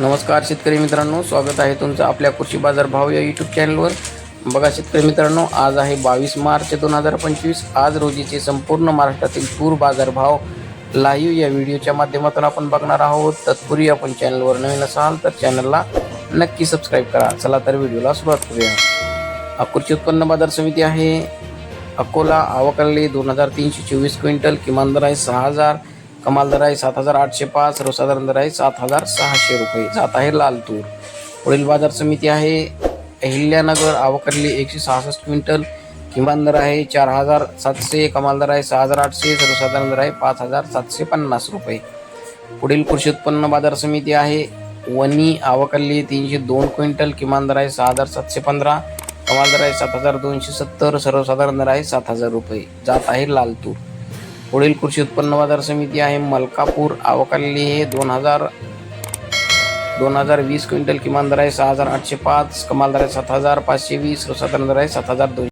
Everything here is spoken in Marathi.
नमस्कार शेतकरी मित्रांनो स्वागत आहे तुमचं आपल्या कृषी बाजार भाव या यूट्यूब चॅनलवर बघा शेतकरी मित्रांनो आज आहे बावीस मार्च दोन हजार पंचवीस. आज रोजीचे संपूर्ण महाराष्ट्रातील तूर बाजारभाव लाईव्ह या व्हिडिओच्या माध्यमातून आपण बघणार आहोत. तत्पूर्वी आपण चॅनलवर नवीन असाल तर चॅनलला नक्की सबस्क्राईब करा. चला तर व्हिडिओला सुरुवात करूया. हा कृषी उत्पन्न बाजार समिती आहे. अकोला आवकल्ली दोन हजार तीनशे चोवीस क्विंटल किमान दर आहे सहा हजार. कमाल दर आहे सात हजार आठशे पाच सर्वसाधारण दर आहे सात हजार सहाशे रुपये. जात आहे लाल तूर पुढील बाजार समिती आहे अहिल्यानगर आवकडली एकशे सहासष्ट क्विंटल. किमान दर आहे चार हजार सातशे कमाल दर आहे सहा हजार आठशे सर्वसाधारण दर आहे पाच हजार सातशे पन्नास रुपये. पुढील कृषी उत्पन्न बाजार समिती आहे वनी आवकल्ली तीनशे दोन क्विंटल. किमान दर आहे सहा हजार सातशे पंधरा कमाल दर आहे सात हजार दोनशे सत्तर सर्वसाधारण दर आहे सात हजार रुपये. जात आहे लाल तूर पुढील कृषी उत्पन्न बाजार समिती आहे मलकापूर. आवकल्ली हे दोन हजार दोन हजार वीस क्विंटल किमान दर आहे सहा हजार आठशे पाच कमाल दर आहे सात हजार पाचशे वीस सर्वसाधारण दर आहे सात हजार दोनशे.